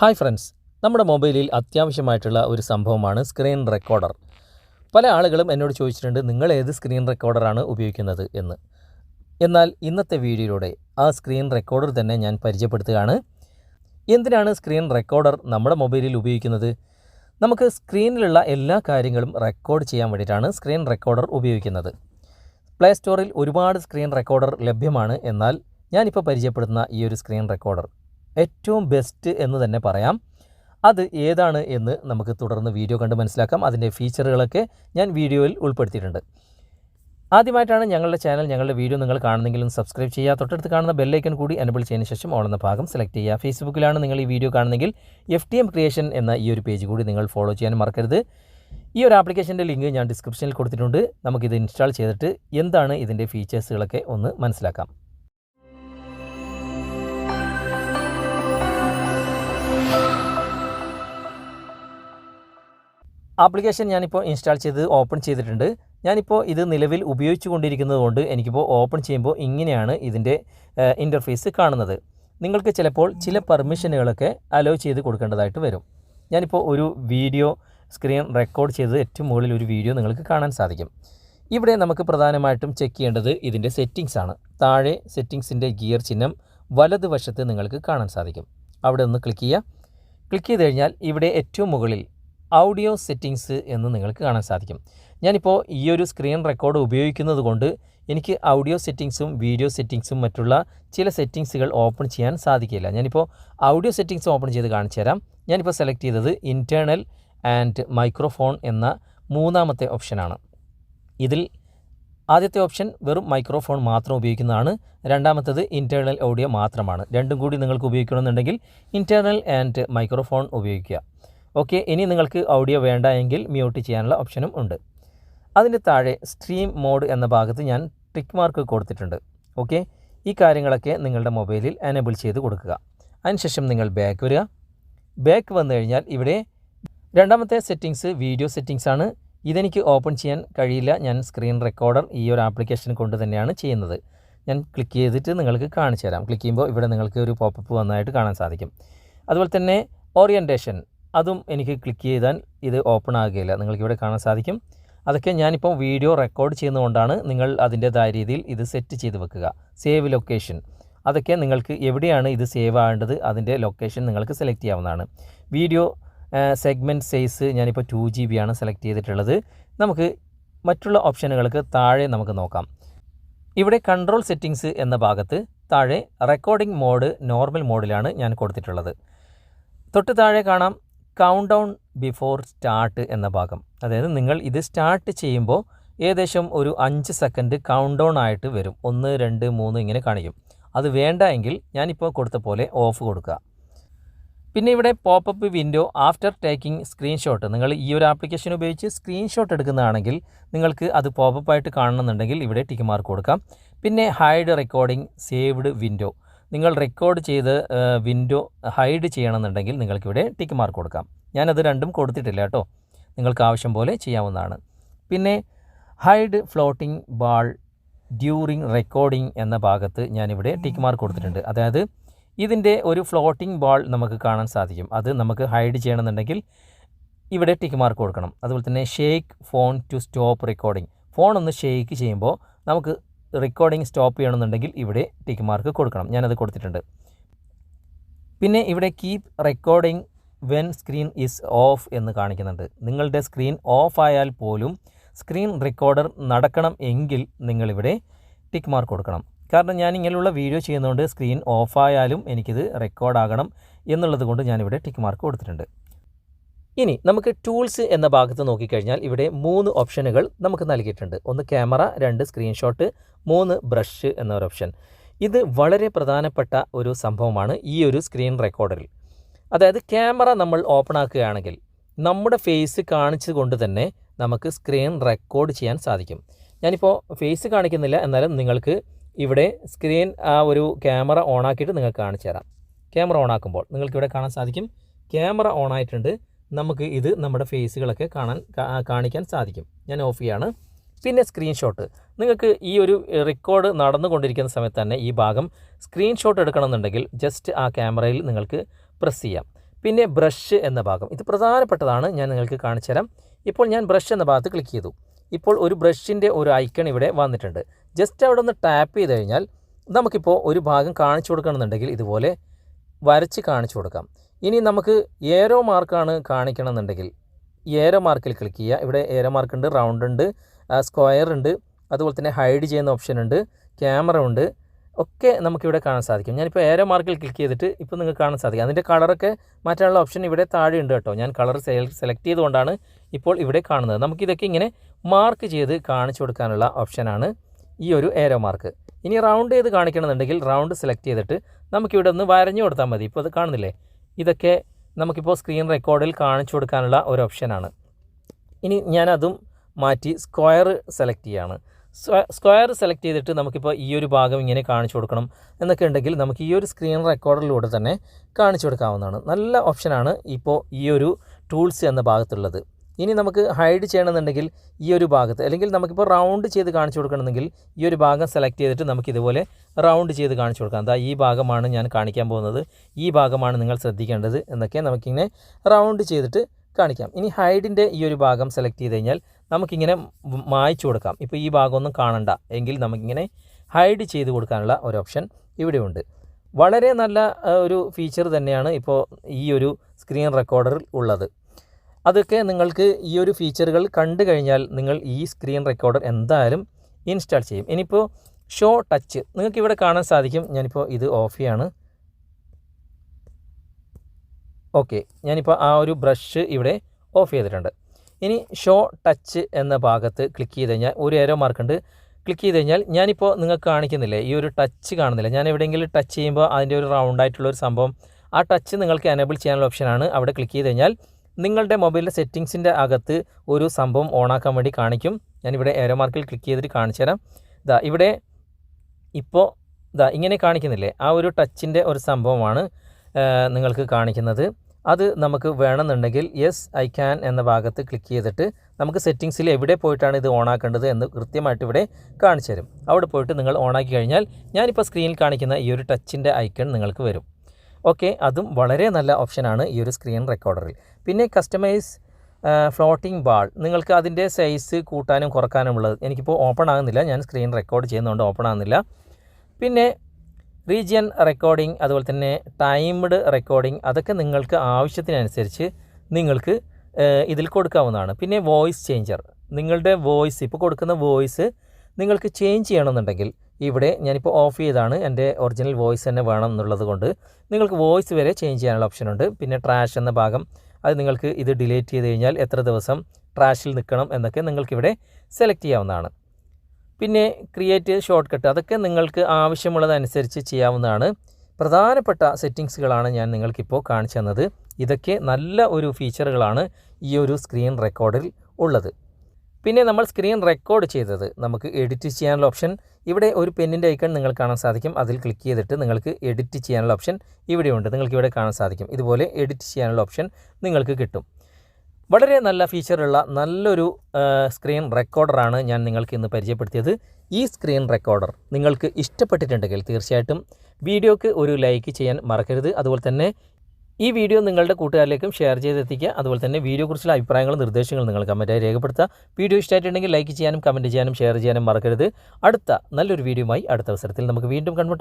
Hi friends നമ്മുടെ മൊബൈലിൽ അത്യാവശ്യമായിട്ടുള്ള ഒരു സംഭവമാണ് സ്ക്രീൻ റെക്കോർഡർ പല ആളുകളും എന്നോട് ചോദിച്ചിട്ടുണ്ട് നിങ്ങൾ ഏത് സ്ക്രീൻ റെക്കോർഡറാണ് ഉപയോഗിക്കുന്നത്? എന്ന്. എന്നാൽ ഇന്നത്തെ വീഡിയോയിലൂടെ ആ സ്ക്രീൻ റെക്കോർഡർ തന്നെ ഞാൻ പരിചയപ്പെടുത്തുകയാണ്. എന്തിനാണ് സ്ക്രീൻ റെക്കോർഡർ നമ്മുടെ മൊബൈലിൽ ഉപയോഗിക്കുന്നത്? നമുക്ക് സ്ക്രീനിലുള്ള എല്ലാ കാര്യങ്ങളും റെക്കോർഡ് ചെയ്യാൻ വേണ്ടിയിട്ടാണ് സ്ക്രീൻ റെക്കോർഡർ ഉപയോഗിക്കുന്നത്. പ്ലേ സ്റ്റോറിൽ ഒരുപാട് സ്ക്രീൻ റെക്കോർഡർ ലഭ്യമാണ് എന്നാൽ ഞാനിപ്പോൾ പരിചയപ്പെടുത്തുന്ന ഈ ഒരു സ്ക്രീൻ റെക്കോർഡർ ഏറ്റവും ബെസ്റ്റ് എന്ന് തന്നെ പറയാം. അത് ഏതാണ് എന്ന് നമുക്ക് തുടർന്ന് വീഡിയോ കണ്ട് മനസ്സിലാക്കാം. അതിന്റെ ഫീച്ചറുകളൊക്കെ ഞാൻ വീഡിയോയിൽ ഉൾപ്പെടുത്തിയിട്ടുണ്ട്. ആദ്യമായിട്ടാണ് ഞങ്ങളുടെ ചാനൽ ഞങ്ങളുടെ വീഡിയോ നിങ്ങൾ കാണുന്നെങ്കിലും സബ്സ്ക്രൈബ് ചെയ്യുക. തൊട്ടടുത്ത് കാണുന്ന ബെല്ലൈക്കൺ കൂടി എനബിൾ ചെയ്തതിന് ശേഷം ഓളുന്ന ഭാഗം സെലക്ട് ചെയ്യുക. ഫേസ്ബുക്കിലാണ് നിങ്ങൾ ഈ വീഡിയോ കാണുന്നെങ്കിൽ എഫ് ടി എം ക്രിയേഷൻ എന്ന ഈ ഒരു പേജ് കൂടി നിങ്ങൾ ഫോളോ ചെയ്യാൻ മറക്കരുത്. ഈ ഒരു ആപ്ലിക്കേഷന്റെ ലിങ്ക് ഞാൻ ഡിസ്ക്രിപ്ഷനിൽ കൊടുത്തിട്ടുണ്ട്. നമുക്കിത് ഇൻസ്റ്റാൾ ചെയ്തിട്ട് എന്താണ് ഇതിന്റെ ഫീച്ചേഴ്സുകളൊക്കെ ഒന്ന് മനസ്സിലാക്കാം. ആപ്ലിക്കേഷൻ ഞാനിപ്പോൾ ഇൻസ്റ്റാൾ ചെയ്ത് ഓപ്പൺ ചെയ്തിട്ടുണ്ട്. ഞാനിപ്പോൾ ഇത് നിലവിൽ ഉപയോഗിച്ചു കൊണ്ടിരിക്കുന്നത് കൊണ്ട് എനിക്കിപ്പോൾ ഓപ്പൺ ചെയ്യുമ്പോൾ ഇങ്ങനെയാണ് ഇതിന്റെ ഇന്റർഫേസ് കാണുന്നത്. നിങ്ങൾക്ക് ചിലപ്പോൾ ചില പെർമിഷനുകളൊക്കെ അലോ ചെയ്ത് കൊടുക്കേണ്ടതായിട്ട് വരും. ഞാനിപ്പോൾ ഒരു വീഡിയോ സ്ക്രീൻ റെക്കോർഡ് ചെയ്ത് ഏറ്റവും മുകളിൽ ഒരു വീഡിയോ നിങ്ങൾക്ക് കാണാൻ സാധിക്കും. ഇവിടെ നമുക്ക് പ്രധാനമായിട്ടും ചെക്ക് ചെയ്യേണ്ടത് ഇതിന്റെ സെറ്റിങ്സ് ആണ്. താഴെ സെറ്റിങ്സിന്റെ ഗിയർ ചിഹ്നം വലതുവശത്ത് നിങ്ങൾക്ക് കാണാൻ സാധിക്കും. അവിടെ ഒന്ന് ക്ലിക്ക് ചെയ്യുക. ക്ലിക്ക് ചെയ്ത് കഴിഞ്ഞാൽ ഇവിടെ ഏറ്റവും മുകളിൽ ഓഡിയോ സെറ്റിങ്സ് എന്ന് നിങ്ങൾക്ക് കാണാൻ സാധിക്കും. ഞാനിപ്പോൾ ഈ ഒരു സ്ക്രീൻ റെക്കോർഡ് ഉപയോഗിക്കുന്നത് കൊണ്ട് എനിക്ക് ഓഡിയോ സെറ്റിങ്സും വീഡിയോ സെറ്റിങ്സും മറ്റുള്ള ചില സെറ്റിങ്സുകൾ ഓപ്പൺ ചെയ്യാൻ സാധിക്കില്ല. ഞാനിപ്പോൾ ഓഡിയോ സെറ്റിങ്സ് ഓപ്പൺ ചെയ്ത് കാണിച്ചു തരാം. ഞാനിപ്പോൾ സെലക്ട് ചെയ്തത് ഇന്റേർണൽ ആൻഡ് മൈക്രോഫോൺ എന്ന മൂന്നാമത്തെ ഓപ്ഷനാണ് ഇതിൽ ആദ്യത്തെ ഓപ്ഷൻ വെറും മൈക്രോഫോൺ മാത്രം ഉപയോഗിക്കുന്നതാണ്. രണ്ടാമത്തത് ഇന്റേർണൽ ഓഡിയോ മാത്രമാണ്. രണ്ടും കൂടി നിങ്ങൾക്ക് ഉപയോഗിക്കണമെന്നുണ്ടെങ്കിൽ ഇന്റേർണൽ ആൻഡ് മൈക്രോഫോൺ ഉപയോഗിക്കുക. ഓക്കെ ഇനി നിങ്ങൾക്ക് ഓഡിയോ വേണ്ട എങ്കിൽ മ്യൂട്ട് ചെയ്യാനുള്ള ഓപ്ഷനും ഉണ്ട്. അതിന്റെ താഴെ സ്ട്രീം മോഡ് എന്ന ഭാഗത്ത് ഞാൻ ടിക്ക് മാർക്ക് കൊടുത്തിട്ടുണ്ട്. ഓക്കെ ഈ കാര്യങ്ങളൊക്കെ നിങ്ങളുടെ മൊബൈലിൽ എനേബിൾ ചെയ്ത് കൊടുക്കുക. അതിനുശേഷം നിങ്ങൾ ബാക്ക് വരിക. ബാക്ക് വന്നു കഴിഞ്ഞാൽ ഇവിടെ രണ്ടാമത്തെ സെറ്റിങ്സ് വീഡിയോ സെറ്റിങ്സ് ആണ്. ഇതെനിക്ക് ഓപ്പൺ ചെയ്യാൻ കഴിയില്ല. ഞാൻ സ്ക്രീൻ റെക്കോർഡർ ഈ ഒരു ആപ്ലിക്കേഷൻ കൊണ്ട് തന്നെയാണ് ചെയ്യുന്നത്. ഞാൻ ക്ലിക്ക് ചെയ്തിട്ട് നിങ്ങൾക്ക് കാണിച്ചു തരാം. ക്ലിക്ക് ചെയ്യുമ്പോൾ ഇവിടെ നിങ്ങൾക്ക് ഒരു പോപ്പപ്പ് വന്നതായിട്ട് കാണാൻ സാധിക്കും. അതുപോലെ തന്നെ ഓറിയന്റേഷൻ അതും എനിക്ക് ക്ലിക്ക് ചെയ്താൽ ഇത് ഓപ്പൺ ആകുകയില്ല. നിങ്ങൾക്ക് ഇവിടെ കാണാൻ സാധിക്കും. അതൊക്കെ ഞാനിപ്പോൾ വീഡിയോ റെക്കോർഡ് ചെയ്യുന്നതുകൊണ്ടാണ് നിങ്ങൾ അതിന്റേതായ രീതിയിൽ ഇത് സെറ്റ് ചെയ്ത് വെക്കുക. സേവ് ലൊക്കേഷൻ അതൊക്കെ നിങ്ങൾക്ക് എവിടെയാണ് ഇത് സേവ് ആകേണ്ടത് അതിന്റെ ലൊക്കേഷൻ നിങ്ങൾക്ക് സെലക്ട് ചെയ്യാവുന്നതാണ്. വീഡിയോ സെഗ്മെന്റ് സൈസ് ഞാനിപ്പോൾ ടു ജി ബി ആണ് സെലക്ട് ചെയ്തിട്ടുള്ളത്. നമുക്ക് മറ്റുള്ള ഓപ്ഷനുകൾക്ക് താഴെ നമുക്ക് നോക്കാം. ഇവിടെ കൺട്രോൾ സെറ്റിങ്സ് എന്ന ഭാഗത്ത് താഴെ റെക്കോർഡിംഗ് മോഡ് നോർമൽ മോഡിലാണ് ഞാൻ കൊടുത്തിട്ടുള്ളത്. തൊട്ട് താഴെ കാണാം. കൗണ്ട് ഡൗൺ ബിഫോർ സ്റ്റാർട്ട് എന്ന ഭാഗം. അതായത് നിങ്ങൾ ഇത് സ്റ്റാർട്ട് ചെയ്യുമ്പോൾ ഏകദേശം ഒരു അഞ്ച് സെക്കൻഡ് കൗണ്ട് ഡൗൺ ആയിട്ട് വരും. ഒന്ന് രണ്ട് മൂന്ന് ഇങ്ങനെ കാണിക്കും. അത് വേണ്ട എങ്കിൽ ഞാനിപ്പോൾ കൊടുത്ത പോലെ ഓഫ് കൊടുക്കുക. പിന്നെ ഇവിടെ popup window after taking screenshot നിങ്ങൾ ഈ ഒരു ആപ്ലിക്കേഷൻ ഉപയോഗിച്ച് സ്ക്രീൻഷോട്ട് എടുക്കുന്നതാണെങ്കിൽ നിങ്ങൾക്ക് അത് പോപ്പപ്പ് ആയിട്ട് കാണണമെന്നുണ്ടെങ്കിൽ ഇവിടെ ടിക്ക് മാർക്ക് കൊടുക്കാം. പിന്നെ ഹൈഡ് റെക്കോർഡിംഗ് സേവ്ഡ് വിൻഡോ നിങ്ങൾ റെക്കോർഡ് ചെയ്ത് വിൻഡോ ഹൈഡ് ചെയ്യണമെന്നുണ്ടെങ്കിൽ നിങ്ങൾക്കിവിടെ ടിക്ക് മാർക്ക് കൊടുക്കാം. ഞാനത് രണ്ടും കൊടുത്തിട്ടില്ല കേട്ടോ. നിങ്ങൾക്ക് ആവശ്യം പോലെ ചെയ്യാവുന്നതാണ്. പിന്നെ hide floating ball during recording എന്ന ഭാഗത്ത് ഞാനിവിടെ ടിക്ക് മാർക്ക് കൊടുത്തിട്ടുണ്ട്. അതായത് ഇതിന്റെ ഒരു ഫ്ലോട്ടിംഗ് ബാൾ നമുക്ക് കാണാൻ സാധിക്കും. അത് നമുക്ക് ഹൈഡ് ചെയ്യണമെന്നുണ്ടെങ്കിൽ ഇവിടെ ടിക്ക് മാർക്ക് കൊടുക്കണം. അതുപോലെ തന്നെ shake phone to stop recording phone ഒന്ന് ഷേക്ക് ചെയ്യുമ്പോൾ നമുക്ക് റെക്കോർഡിംഗ് സ്റ്റോപ്പ് ചെയ്യണമെന്നുണ്ടെങ്കിൽ ഇവിടെ ടിക്ക് മാർക്ക് കൊടുക്കണം. ഞാനത് കൊടുത്തിട്ടുണ്ട്. പിന്നെ ഇവിടെ keep recording when screen is off എന്ന് കാണിക്കുന്നുണ്ട്. നിങ്ങളുടെ സ്ക്രീൻ ഓഫ് ആയാൽ പോലും സ്ക്രീൻ റെക്കോർഡർ നടക്കണം എങ്കിൽ നിങ്ങളിവിടെ ടിക്ക് മാർക്ക് കൊടുക്കണം. കാരണം ഞാൻ ഇങ്ങനെയുള്ള വീഡിയോ ചെയ്യുന്നതുകൊണ്ട് സ്ക്രീൻ ഓഫായാലും എനിക്കിത് റെക്കോർഡാകണം എന്നുള്ളത് കൊണ്ട് ഞാനിവിടെ ടിക്ക് മാർക്ക് കൊടുത്തിട്ടുണ്ട്. ഇനി നമുക്ക് ടൂൾസ് എന്ന ഭാഗത്ത് നോക്കിക്കഴിഞ്ഞാൽ ഇവിടെ മൂന്ന് ഓപ്ഷനുകൾ നമുക്ക് നൽകിയിട്ടുണ്ട്. ഒന്ന് ക്യാമറ രണ്ട് സ്ക്രീൻഷോട്ട് മൂന്ന് ബ്രഷ് എന്ന ഒരു ഓപ്ഷൻ ഇത് വളരെ പ്രധാനപ്പെട്ട ഒരു സംഭവമാണ് ഈ ഒരു സ്ക്രീൻ റെക്കോർഡറിൽ അതായത് ക്യാമറ നമ്മൾ ഓപ്പൺ ആക്കുകയാണെങ്കിൽ നമ്മുടെ ഫേസ് കാണിച്ചുകൊണ്ട് തന്നെ നമുക്ക് സ്ക്രീൻ റെക്കോർഡ് ചെയ്യാൻ സാധിക്കും. ഞാനിപ്പോൾ ഫേസ് കാണിക്കുന്നില്ല എന്നാലും നിങ്ങൾക്ക് ഇവിടെ സ്ക്രീൻ ആ ഒരു ക്യാമറ ഓൺ ആക്കിയിട്ട് നിങ്ങൾക്ക് കാണിച്ചു തരാം ക്യാമറ ഓൺ ആക്കുമ്പോൾ നിങ്ങൾക്ക് ഇവിടെ കാണാൻ സാധിക്കും. ക്യാമറ ഓൺ ആയിട്ടുണ്ട്. നമുക്ക് ഇത് നമ്മുടെ ഫേസുകളൊക്കെ കാണാൻ കാണിക്കാൻ സാധിക്കും. ഞാൻ ഓഫ് ചെയ്യാണ്. പിന്നെ സ്ക്രീൻഷോട്ട് നിങ്ങൾക്ക് ഈ ഒരു റെക്കോർഡ് നടന്നുകൊണ്ടിരിക്കുന്ന സമയത്ത് തന്നെ ഈ ഭാഗം സ്ക്രീൻഷോട്ട് എടുക്കണമെന്നുണ്ടെങ്കിൽ ജസ്റ്റ് ആ ക്യാമറയിൽ നിങ്ങൾക്ക് പ്രസ് ചെയ്യാം. പിന്നെ ബ്രഷ് എന്ന ഭാഗം. ഇത് പ്രധാനപ്പെട്ടതാണ് ഞാൻ നിങ്ങൾക്ക് കാണിച്ചു തരാം. ഇപ്പോൾ ഞാൻ ബ്രഷ് എന്ന ഭാഗത്ത് ക്ലിക്ക് ചെയ്തു. ഇപ്പോൾ ഒരു ബ്രഷിന്റെ ഒരു ഐക്കൺ ഇവിടെ വന്നിട്ടുണ്ട്. ജസ്റ്റ് അവിടെ ഒന്ന് ടാപ്പ് ചെയ്ത് കഴിഞ്ഞാൽ നമുക്കിപ്പോൾ ഒരു ഭാഗം കാണിച്ചു കൊടുക്കണമെന്നുണ്ടെങ്കിൽ ഇതുപോലെ വരച്ച് കാണിച്ചു കൊടുക്കാം. ഇനി നമുക്ക് ഏരോ മാർക്കാണ് കാണിക്കണമെന്നുണ്ടെങ്കിൽ ഏരോ മാർക്കിൽ ക്ലിക്ക് ചെയ്യുക. ഇവിടെ ഏരോ മാർക്ക് ഉണ്ട് റൗണ്ട് ഉണ്ട് സ്ക്വയർ ഉണ്ട് അതുപോലെ തന്നെ ഹൈഡ് ചെയ്യുന്ന ഓപ്ഷൻ ഉണ്ട് ക്യാമറ ഉണ്ട്. ഒക്കെ നമുക്കിവിടെ കാണാൻ സാധിക്കും. ഞാനിപ്പോൾ ഏരോ മാർക്കിൽ ക്ലിക്ക് ചെയ്തിട്ട് ഇപ്പോൾ നിങ്ങൾക്ക് കാണാൻ സാധിക്കും. അതിന്റെ കളറൊക്കെ മാറ്റാനുള്ള ഓപ്ഷൻ ഇവിടെ താഴെ ഉണ്ട് കേട്ടോ. ഞാൻ കളർ സെലക്ട് ചെയ്തുകൊണ്ടാണ് ഇപ്പോൾ ഇവിടെ കാണുന്നത്. നമുക്കിതൊക്കെ ഇങ്ങനെ മാർക്ക് ചെയ്ത് കാണിച്ചു കൊടുക്കാനുള്ള ഓപ്ഷനാണ് ഈ ഒരു ഏരോ മാർക്ക്. ഇനി റൗണ്ട് ചെയ്ത് കാണിക്കണമെന്നുണ്ടെങ്കിൽ റൗണ്ട് സെലക്ട് ചെയ്തിട്ട് നമുക്കിവിടെ ഒന്ന് വരഞ്ഞു കൊടുത്താൽ മതി. ഇപ്പോൾ അത് കാണുന്നില്ലേ? ഇതൊക്കെ നമുക്കിപ്പോൾ സ്ക്രീൻ റെക്കോർഡിൽ കാണിച്ചു കൊടുക്കാനുള്ള ഒരു ഓപ്ഷനാണ് ഇനി ഞാനതും മാറ്റി സ്ക്വയർ സെലക്ട് ചെയ്യാണ്. സ്ക്വയർ സെലക്ട് ചെയ്തിട്ട് നമുക്കിപ്പോൾ ഈ ഒരു ഭാഗം ഇങ്ങനെ കാണിച്ചു കൊടുക്കണം എന്നൊക്കെ ഉണ്ടെങ്കിൽ നമുക്ക് ഈ ഒരു സ്ക്രീൻ റെക്കോർഡിലൂടെ തന്നെ കാണിച്ചു കൊടുക്കാവുന്നതാണ്. നല്ല ഓപ്ഷനാണ് ഇപ്പോൾ ഈ ഒരു ടൂൾസ് എന്ന ഭാഗത്തുള്ളത്. ഇനി നമുക്ക് ഹൈഡ് ചെയ്യണമെന്നുണ്ടെങ്കിൽ ഈ ഒരു ഭാഗത്ത് അല്ലെങ്കിൽ നമുക്കിപ്പോൾ റൗണ്ട് ചെയ്ത് കാണിച്ചു കൊടുക്കണമെങ്കിൽ ഈ ഒരു ഭാഗം സെലക്ട് ചെയ്തിട്ട് നമുക്ക് ഇതുപോലെ റൗണ്ട് ചെയ്ത് കാണിച്ചു കൊടുക്കാം. എന്താ ഈ ഭാഗമാണ് ഞാൻ കാണിക്കാൻ പോകുന്നത്. ഈ ഭാഗമാണ് നിങ്ങൾ ശ്രദ്ധിക്കേണ്ടത് എന്നൊക്കെ നമുക്കിങ്ങനെ റൗണ്ട് ചെയ്തിട്ട് കാണിക്കാം. ഇനി ഹൈഡിന്റെ ഈ ഒരു ഭാഗം സെലക്ട് ചെയ്ത് കഴിഞ്ഞാൽ നമുക്കിങ്ങനെ മായ്ച്ചു കൊടുക്കാം. ഇപ്പോൾ ഈ ഭാഗമൊന്നും കാണണ്ട. എങ്കിൽ നമുക്കിങ്ങനെ ഹൈഡ് ചെയ്ത് കൊടുക്കാനുള്ള ഒരു ഓപ്ഷൻ ഇവിടെയുണ്ട് വളരെ നല്ല ഒരു ഫീച്ചർ തന്നെയാണ് ഇപ്പോൾ ഈ ഒരു സ്ക്രീൻ റെക്കോർഡറിൽ ഉള്ളത്. അതൊക്കെ നിങ്ങൾക്ക് ഈ ഒരു ഫീച്ചറുകൾ കണ്ടു കഴിഞ്ഞാൽ നിങ്ങൾ ഈ സ്ക്രീൻ റെക്കോർഡർ എന്തായാലും ഇൻസ്റ്റാൾ ചെയ്യും. ഇനിയിപ്പോൾ ഷോ ടച്ച് നിങ്ങൾക്ക് ഇവിടെ കാണാൻ സാധിക്കും. ഞാനിപ്പോൾ ഇത് ഓഫ് ചെയ്യാണ്. ഓക്കെ ഞാനിപ്പോൾ ആ ഒരു ബ്രഷ് ഇവിടെ ഓഫ് ചെയ്തിട്ടുണ്ട്. ഇനി ഷോ ടച്ച് എന്ന ഭാഗത്ത് ക്ലിക്ക് ചെയ്ത് കഴിഞ്ഞാൽ ഒരു ഏരോ മാർക്കുണ്ട് ക്ലിക്ക് ചെയ്ത് കഴിഞ്ഞാൽ ഞാനിപ്പോൾ നിങ്ങൾക്ക് കാണിക്കുന്നില്ലേ? ഈ ഒരു ടച്ച് കാണുന്നില്ല? ഞാൻ എവിടെയെങ്കിലും ടച്ച് ചെയ്യുമ്പോൾ അതിന്റെ ഒരു റൗണ്ട് ആയിട്ടുള്ള ഒരു സംഭവം. ആ ടച്ച് നിങ്ങൾക്ക് എനേബിൾ ചെയ്യാനുള്ള ഓപ്ഷനാണ് അവിടെ ക്ലിക്ക് ചെയ്ത് കഴിഞ്ഞാൽ നിങ്ങളുടെ മൊബൈലിന്റെ സെറ്റിങ്സിന്റെ അകത്ത് ഒരു സംഭവം ഓണാക്കാൻ വേണ്ടി കാണിക്കും. ഞാനിവിടെ ഏരോ മാർക്കിൽ ക്ലിക്ക് ചെയ്തിട്ട് കാണിച്ചു തരാം. ഇതാ ഇവിടെ ഇപ്പോൾ ഇതാ ഇങ്ങനെ കാണിക്കുന്നില്ലേ? ആ ഒരു ടച്ചിന്റെ ഒരു സംഭവമാണ് നിങ്ങൾക്ക് കാണിക്കുന്നത്. അത് നമുക്ക് വേണമെന്നുണ്ടെങ്കിൽ യെസ് ഐ ക്യാൻ എന്ന ഭാഗത്ത് ക്ലിക്ക് ചെയ്തിട്ട് നമുക്ക് സെറ്റിങ്സിൽ എവിടെ പോയിട്ടാണ് ഇത് ഓണാക്കേണ്ടത് എന്ന് കൃത്യമായിട്ട് ഇവിടെ കാണിച്ചു തരും. അവിടെ പോയിട്ട് നിങ്ങൾ ഓണാക്കി കഴിഞ്ഞാൽ ഞാനിപ്പോൾ സ്ക്രീനിൽ കാണിക്കുന്ന ഈ ഒരു ടച്ചിന്റെ ഐക്കൺ നിങ്ങൾക്ക് വരും. ഓക്കെ അതും വളരെ നല്ല ഓപ്ഷനാണ് ഈ ഒരു സ്ക്രീൻ റെക്കോർഡറിൽ പിന്നെ കസ്റ്റമൈസ് ഫ്ലോട്ടിംഗ് ബാൾ നിങ്ങൾക്ക് അതിന്റെ സൈസ് കൂട്ടാനും കുറക്കാനും ഉള്ളത്. എനിക്കിപ്പോൾ ഓപ്പൺ ആകുന്നില്ല. ഞാൻ സ്ക്രീൻ റെക്കോർഡ് ചെയ്യുന്നതുകൊണ്ട് ഓപ്പൺ ആകുന്നില്ല. പിന്നെ റീജിയൻ റെക്കോർഡിംഗ് അതുപോലെ തന്നെ ടൈംഡ് റെക്കോർഡിംഗ് അതൊക്കെ നിങ്ങൾക്ക് ആവശ്യത്തിനനുസരിച്ച് നിങ്ങൾക്ക് ഇതിൽ കൊടുക്കാവുന്നതാണ്. പിന്നെ വോയിസ് ചേഞ്ചർ നിങ്ങളുടെ വോയിസ് ഇപ്പോൾ കൊടുക്കുന്ന വോയിസ് നിങ്ങൾക്ക് ചേഞ്ച് ചെയ്യണമെന്നുണ്ടെങ്കിൽ ഇവിടെ ഞാനിപ്പോൾ ഓഫ് ചെയ്താണ്. എന്റെ ഒറിജിനൽ വോയിസ് തന്നെ വേണം എന്നുള്ളത് കൊണ്ട് നിങ്ങൾക്ക് വോയിസ് വരെ ചേഞ്ച് ചെയ്യാനുള്ള ഓപ്ഷനുണ്ട് പിന്നെ ട്രാഷ് എന്ന ഭാഗം അത് നിങ്ങൾക്ക് ഇത് ഡിലേറ്റ് ചെയ്ത് കഴിഞ്ഞാൽ എത്ര ദിവസം ട്രാഷിൽ നിൽക്കണം എന്നൊക്കെ നിങ്ങൾക്കിവിടെ സെലക്ട് ചെയ്യാവുന്നതാണ്. പിന്നെ ക്രിയേറ്റ് ഷോർട്ട് കട്ട് അതൊക്കെ നിങ്ങൾക്ക് ആവശ്യമുള്ളതനുസരിച്ച് ചെയ്യാവുന്നതാണ്. പ്രധാനപ്പെട്ട സെറ്റിങ്സുകളാണ് ഞാൻ നിങ്ങൾക്കിപ്പോൾ കാണിച്ചു തന്നത്. ഇതൊക്കെ നല്ല ഒരു ഫീച്ചറുകളാണ് ഈ ഒരു സ്ക്രീൻ റെക്കോർഡിൽ ഉള്ളത്. പിന്നെ നമ്മൾ സ്ക്രീൻ റെക്കോർഡ് ചെയ്തത്. നമുക്ക് എഡിറ്റ് ചെയ്യാനുള്ള ഓപ്ഷൻ ഇവിടെ ഒരു പെന്നിന്റെ ഐക്കൺ നിങ്ങൾ കാണാൻ സാധിക്കും. അതിൽ ക്ലിക്ക് ചെയ്തിട്ട് നിങ്ങൾക്ക് എഡിറ്റ് ചെയ്യാനുള്ള ഓപ്ഷൻ ഇവിടെയുണ്ട്. നിങ്ങൾക്ക് ഇവിടെ കാണാൻ സാധിക്കും. ഇതുപോലെ എഡിറ്റ് ചെയ്യാനുള്ള ഓപ്ഷൻ നിങ്ങൾക്ക് കിട്ടും. വളരെ നല്ല ഫീച്ചറുള്ള നല്ലൊരു സ്ക്രീൻ റെക്കോർഡറാണ് ഞാൻ നിങ്ങൾക്ക് ഇന്ന് പരിചയപ്പെടുത്തിയത്. ഈ സ്ക്രീൻ റെക്കോർഡർ നിങ്ങൾക്ക് ഇഷ്ടപ്പെട്ടിട്ടുണ്ടെങ്കിൽ തീർച്ചയായിട്ടും വീഡിയോക്ക് ഒരു ലൈക്ക് ചെയ്യാൻ മറക്കരുത്. അതുപോലെ തന്നെ ഈ വീഡിയോ നിങ്ങളുടെ കൂട്ടുകാരിലേക്കും ഷെയർ ചെയ്തെത്തിക്കുക. അതുപോലെ തന്നെ വീഡിയോ കുറിച്ചുള്ള അഭിപ്രായങ്ങളും നിർദ്ദേശങ്ങളും നിങ്ങൾ കമന്റായി രേഖപ്പെടുത്തുക. വീഡിയോ ഇഷ്ടമായിട്ടുണ്ടെങ്കിൽ ലൈക്ക് ചെയ്യാനും കമന്റ് ചെയ്യാനും ഷെയർ ചെയ്യാനും മറക്കരുത്. അടുത്ത നല്ലൊരു വീഡിയോയുമായി അടുത്ത അവസരത്തിൽ നമുക്ക് വീണ്ടും കൺമുട്ടാം.